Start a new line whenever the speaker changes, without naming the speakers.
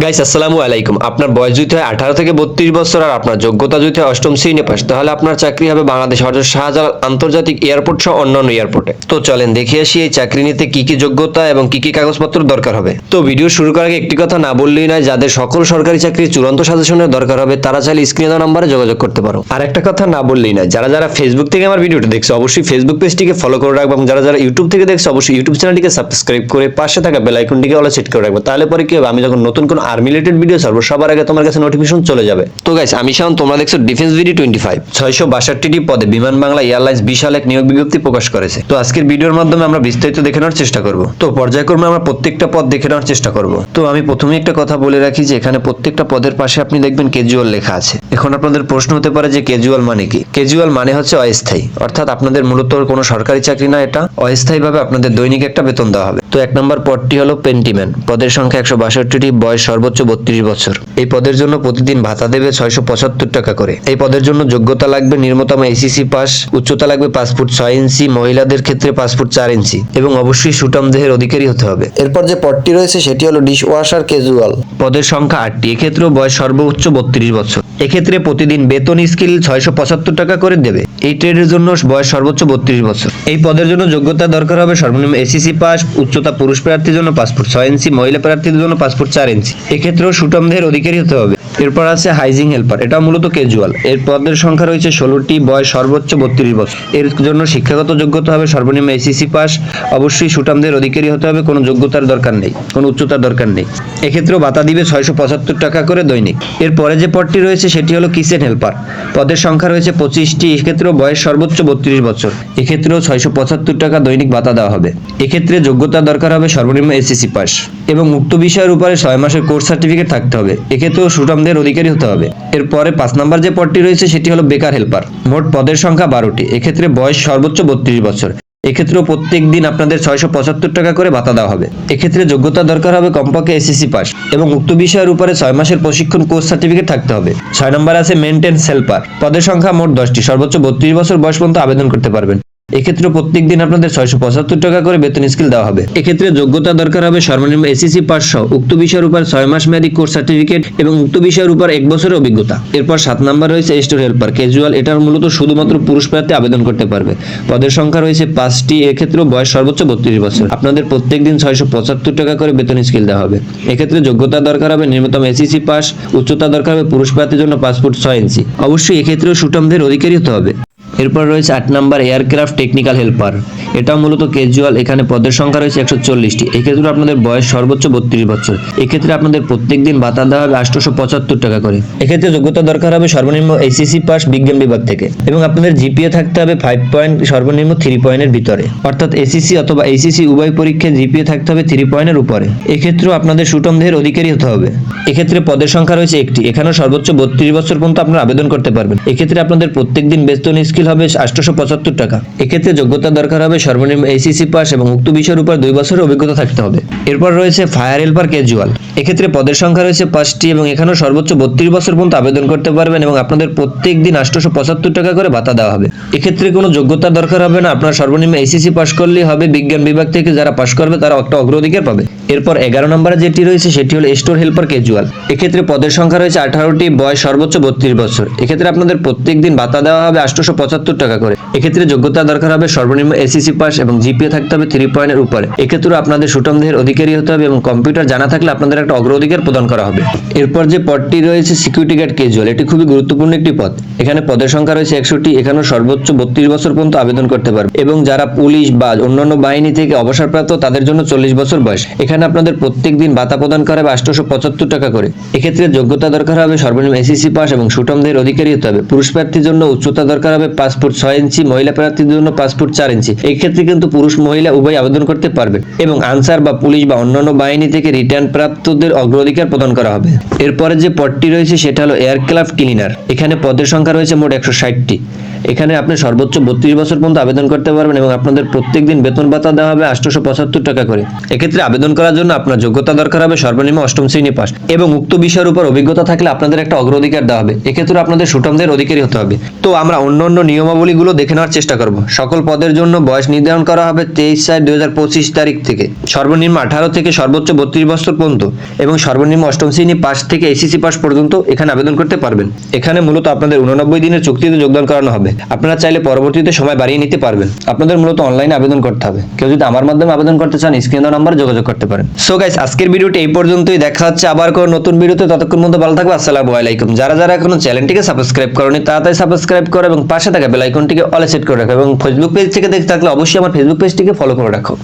Guys আসসালামু আলাইকুম। আপনার বয়স যদি হয় আঠারো থেকে বত্রিশ বছর আর আপনার যোগ্যতা যদি হয় অষ্টম শ্রেণি পাস, তাহলে আপনার চাকরি হবে বাংলাদেশ হজরত শাহজালাল আন্তর্জাতিক এয়ারপোর্ট সহ অন্যান্য এয়ারপোর্টে। তো চলেন দেখে আসি এই চাকরি নিতে কি কি যোগ্যতা এবং কি কি কাগজপত্র দরকার হবে। তো ভিডিও শুরু করার আগে একটি কথা না বললেই নয়, যাদের সকল সরকারি চাকরির চূড়ান্ত সাজেশনের দরকার হবে, তারা চাইলে স্ক্রিনে দেওয়া নাম্বারে যোগাযোগ করতে পারো। আর একটা কথা না বললেই নয়, যারা যারা ফেসবুক থেকে আমার ভিডিওটা দেখছ, অবশ্যই ফেসবুক পেজটিকে ফলো করে রাখব এবং যারা যারা ইউটিউব থেকে দেখছ, অবশ্যই ইউটিউব চ্যানেলটিকে সাবস্ক্রাইব করে পাশে থাকা বেল আইকনটিকে সেট করে রাখব। তাহলে পরে কি হবে? আমি যখন নতুন কোনো আর্মি রিলেটেড ভিডিও ছাড়বো, সবার আগে তোমার কাছে নোটিফিকেশন চলে যাবে। তো গাইস আমি শাওন, তোমরা দেখছ ডিফেন্স ভিডি টোয়েন্টি ফাইভ ছয়শো বাষট্টিটি পদে বিমান বাংলা এয়ারলাইন্স বিশাল এক নিয়োগ বিজ্ঞপ্তি প্রকাশ করেছে। তো আজকের ভিডিওর মাধ্যমে আমরা বিস্তারিত দেখে নেওয়ার চেষ্টা করব। তো পর্যায়ক্রমে আমরা প্রত্যেকটা পদ দেখে নেওয়ার চেষ্টা করব। তো আমি প্রথমে একটা কথা বলে রাখি যে, এখানে প্রত্যেকটা পদের পাশে আপনি দেখবেন কেজুয়াল লেখা আছে। এখন আপনাদের প্রশ্ন হতে পারে যে কেজুয়াল মানে কি? কেজুয়াল মানে হচ্ছে অস্থায়ী। অর্থাৎ আপনাদের মূলত কোনো সরকারি চাকরি না এটা। অস্থায়ীভাবে আপনাদের দৈনিক একটা বেতন দেওয়া হবে। তো এক নম্বর পদটি হলো পেন্টিম্যান পদের সংখ্যা একশো বাষট্টিটি বয়স সর্বোচ্চ বত্রিশ বছর। এই পদের জন্য প্রতিদিন ভাতা দেবে ছয়শো পঁচাত্তর টাকা করে। এই পদের জন্য যোগ্যতা লাগবে নিম্নতম এসিসি পাস উচ্চতা লাগবে পাঁচ ফুট ছয় ইঞ্চি মহিলাদের ক্ষেত্রে পাঁচ ফুট চার ইঞ্চি এবং অবশ্যই সুটাম দেহের অধিকারী হতে হবে।
এরপর যে পদটি রয়েছে সেটি হলো ডিশ ওয়াশার ক্যাজুয়াল
পদের সংখ্যা আটটি এক্ষেত্রেও বয়স সর্বোচ্চ বত্রিশ বছর। এক্ষেত্রে প্রতিদিন বেতন স্কিল ছয়শো পঁচাত্তর টাকা করে দেবে। এই ট্রেডের জন্য বয়স সর্বোচ্চ বত্রিশ বছর। এই পদের জন্য যোগ্যতা দরকার হবে সর্বনিম্ন এসিসি পাস উচ্চতা পুরুষ প্রার্থীর জন্য পাসপোর্ট ছয় ইঞ্চি, মহিলা প্রার্থীদের জন্য পাসপোর্ট চার ইঞ্চি। এক্ষেত্রেও সুটমদের অধিকারী হতে হবে। এরপর আছে হাইজিং হেল্পার, এটা মূলত ক্যাজুয়াল এর পদের সংখ্যা রয়েছে ষোলোটি, বয়স সর্বোচ্চ বত্রিশ বছর। এর জন্য শিক্ষাগত যোগ্যতা হবে সর্বনিম্ন এসিসি পাস অবশ্যই সুটামদের অধিকারী হতে হবে, কোনো যোগ্যতার দরকার নেই, কোনো উচ্চতার দরকার নেই। এক্ষেত্রেও ভাতা দিবে ছয়শো পঁচাত্তর টাকা করে দৈনিক। এরপরে যে পদটি রয়েছে, সেটি হলো কিচেন হেল্পার। পদের সংখ্যা রয়েছে পঁচিশটি, এক্ষেত্রেও বয়স সর্বোচ্চ বত্রিশ বছর। এক্ষেত্রেও ছয়শো পঁচাত্তর টাকা দৈনিক ভাতা দেওয়া হবে। এক্ষেত্রে যোগ্যতা দরকার হবে সর্বনিম্ন এসিসি পাস এবং উক্ত বিষয়ের উপরে ছয় মাসের কোর্স সার্টিফিকেট থাকতে হবে। এক্ষেত্রেও সুটামদের অধিকারী হতে হবে। এরপরে পাঁচ নম্বর যে পদটি রয়েছে, সেটি হলো বেকার হেল্পার। মোট পদের সংখ্যা বারোটি। এক্ষেত্রে বয়স সর্বোচ্চ বত্রিশ বছর। এক্ষেত্রেও প্রত্যেক দিন আপনাদের ছয়শো পঁচাত্তর টাকা করে ভাতা দেওয়া হবে। এক্ষেত্রে যোগ্যতা দরকার হবে কমপক্ষে এসএসসি পাস এবং উক্ত বিষয়ের উপরে ছয় মাসের প্রশিক্ষণ কোর্স সার্টিফিকেট থাকতে হবে। ছয় নম্বর আছে মেনটেন্স হেল্পার। পদের সংখ্যা মোট দশটি। সর্বোচ্চ বত্রিশ বছর বয়স পর্যন্ত আবেদন করতে পারবেন। এক্ষেত্রে প্রত্যেক দিন আপনাদের ছয়শো পঁচাত্তর টাকা করে বেতন স্কিল দেওয়া হবে। এক্ষেত্রে যোগ্যতা দরকার হবে সর্বনিম্ন এসিসি পাস সহ উক্ত বিষয়ের উপর ছয় মাস মেয়াদী কোর্স সার্টিফিকেট এবং উক্ত বিষয়ের উপর এক বছরের অভিজ্ঞতা। এরপর সাত নাম্বার রয়েছে স্টোর হেল্পার। ক্যাজুয়াল এটার মূলত শুধুমাত্র পুরুষ প্রার্থী আবেদন করতে পারবে। পদের সংখ্যা রয়েছে পাঁচটি, এক্ষেত্রেও বয়স সর্বোচ্চ বত্রিশ বছর। আপনাদের প্রত্যেক দিন ছয়শো পঁচাত্তর টাকা করে বেতন স্কিল দেওয়া হবে। এক্ষেত্রে যোগ্যতা দরকার হবে নিম্নতম এসিসি পাস উচ্চতা দরকার হবে পুরুষ প্রার্থীর জন্য পাসপোর্ট ছয় ইঞ্চি। অবশ্যই এক্ষেত্রেও সুটামদের অধিকারী হতে হবে। এরপর রয়েছে আট নাম্বার এয়ারক্রাফট টেকনিক্যাল হেল্পার। এটা মূলত ক্যাজুয়াল এখানে পদের সংখ্যা রয়েছে একশো চল্লিশটি। এক্ষেত্রে আপনাদের বয়স সর্বোচ্চ বত্রিশ বছর। এক্ষেত্রে আপনাদের প্রত্যেক দিন ভাতা দেওয়া হবে আটশোশো পঁচাত্তর টাকা করে। এক্ষেত্রে যোগ্যতা দরকার হবে সর্বনিম্ন এসিসি পাস বিজ্ঞান বিভাগ থেকে এবং আপনাদের জিপিএ থাকতে হবে ফাইভ পয়েন্ট সর্বনিম্ন থ্রি পয়েন্টের ভিতরে। অর্থাৎ এসিসি অথবা এইসিসি উভয় পরীক্ষায় জিপিএ থাকতে হবে থ্রি পয়েন্টের উপরে। এক্ষেত্রেও আপনাদের সুটম দেহের অধিকারী হতে হবে। এক্ষেত্রে পদের সংখ্যা রয়েছে একটি। এখানেও সর্বোচ্চ বত্রিশ বছর পর্যন্ত আপনারা আবেদন করতে পারবেন। এক্ষেত্রে আপনাদের প্রত্যেক দিন বেতন স্কিল হবে আটশোশো পঁচাত্তর টাকা। এক্ষেত্রে যোগ্যতা দরকার হবে সর্বনিম্ন এসিসি পাস এবং উক্ত বিষয়ের উপর দুই বছরের অভিজ্ঞতা থাকতে হবে। এরপর রয়েছে ফায়ার হেল্পার ক্যাজুয়াল এক্ষেত্রে পদের সংখ্যা রয়েছে পাঁচটি এবং এখানেও সর্বোচ্চ বত্রিশ বছর পর্যন্ত আবেদন করতে পারবেন এবং আপনাদের প্রত্যেক দিন আটশোশো পঁচাত্তর টাকা করে ভাতা দেওয়া হবে। এক্ষেত্রে কোনো যোগ্যতা দরকার হবে না। আপনার সর্বনিম্ন এসিসি পাস করলেই হবে। বিজ্ঞান বিভাগ থেকে যারা পাশ করবে, তারা একটা অগ্রাধিকার পাবে। এরপর এগারো নম্বরে যেটি রয়েছে, সেটি হলো স্টোর হেল্পার ক্যাজুয়াল। এক্ষেত্রে পদের সংখ্যা রয়েছে আঠারোটি, বয়স সর্বোচ্চ বত্রিশ বছর। এক্ষেত্রে আপনাদের প্রত্যেক দিন ভাতা দেওয়া হবে আটশোশো পঁচাত্তর টাকা করে। এক্ষেত্রে যোগ্যতা দরকার হবে সর্বনিম্ন এসিসি পাস এবং জিপিএ থাকতে হবে থ্রি পয়েন্টের উপরে। এক্ষেত্রে আপনাদের সুটম দেহের অধিকারী হতে হবে এবং কম্পিউটার জানা থাকলে আপনাদের একটা অগ্রাধিকার প্রদান করা হবে। এরপর যে পদটি রয়েছে, সিকিউরিটি গার্ড ক্যাজুয়াল, এটি খুবই গুরুত্বপূর্ণ একটি পদ। এখানে পদের সংখ্যা রয়েছে একশোটি এখানেও সর্বোচ্চ বত্রিশ বছর পর্যন্ত আবেদন করতে পারবে। এবং যারা পুলিশ বা অন্যান্য বাহিনী থেকে অবসরপ্রাপ্ত, তাদের জন্য চল্লিশ বছর বয়স। এখানে আপনাদের প্রত্যেক দিন ভাতা প্রদান করা হবে আটশোশো পঁচাত্তর টাকা করে। এক্ষেত্রে যোগ্যতা দরকার হবে সর্বনিম্ন এসিসি পাস এবং সুটমদের অধিকারী হতে হবে। পুরুষ প্রার্থীর জন্য উচ্চতা দরকার হবে ফুট ছয় ইঞ্চি, মহিলা প্রার্থীর জন্য ফুট চার ইঞ্চি। এই ক্ষেত্রে কিন্তু পুরুষ মহিলা উভয় আবেদন করতে পারবে এবং আনসার বা পুলিশ বা অন্যান্য বাহিনী থেকে রিটার্ন প্রাপ্তদের অগ্রাধিকার প্রদান করা হবে। এরপরে যে পদটি রয়েছে সেটা হলো এয়ারক্রাফট ক্লিনার। এখানে পদের সংখ্যা রয়েছে মোট একশো ষাটটি। এখানে আপনি সর্বোচ্চ বত্রিশ বছর পর্যন্ত আবেদন করতে পারবেন এবং আপনাদের প্রত্যেক দিন বেতন ভাতা দেওয়া হবে আটশোশো পঁচাত্তর টাকা করে। এক্ষেত্রে আবেদন করার জন্য আপনার যোগ্যতা দরকার হবে, সর্বনিম্ন অষ্টম শ্রেণি পাস এবং উক্ত বিষয়ের উপর অভিজ্ঞতা থাকলে আপনাদের একটা অগ্রাধিকার দেওয়া হবে। এক্ষেত্রে আপনাদের সুটমদের অধিকারী হতে হবে। তো আমরা অন্য অন্য নিয়মাবলীগুলো দেখে নেওয়ার চেষ্টা করব। সকল পদের জন্য বয়স নির্ধারণ করা হবে তেইশ চার দুই তারিখ থেকে। সর্বনিম্ন আঠারো থেকে সর্বোচ্চ বত্রিশ বছর পর্যন্ত এবং সর্বনিম্ন অষ্টম শ্রেণি পাস থেকে এসিসি পাস পর্যন্ত এখানে আবেদন করতে পারবেন। এখানে মূলত আপনাদের উননব্বই দিনের চুক্তিতে যোগদান করানো হবে। আপনারা চাইলে পরবর্তীতে সময় বাড়িয়ে নিতে পারবেন। আপনাদের মূলত অনলাইনে আবেদন করতে হবে। কেউ যদি আমার মাধ্যমে আবেদন করতে চান, স্ক্রিন নাম্বার যোগাযোগ করতে পারেন। সো গাইস আজকের ভিডিওটি এই পর্যন্তই। দেখা হচ্ছে আবার কোনো নতুন ভিডিওতে। ততক্ষণ মধ্যে ভালো থাকবে আসসালামু আলাইকুম। যারা যারা এখনও চ্যানেলটিকে সাবস্ক্রাইব করেনি, তাড়াতাড়ি সাবস্ক্রাইব করো এবং পাশে থাকা বেল আইকনটিকে অলে সেট করে রাখো এবং ফেসবুক পেজ থেকে দেখতে থাকলে অবশ্যই আমার ফেসবুক পেজটিকে ফলো করে রাখো।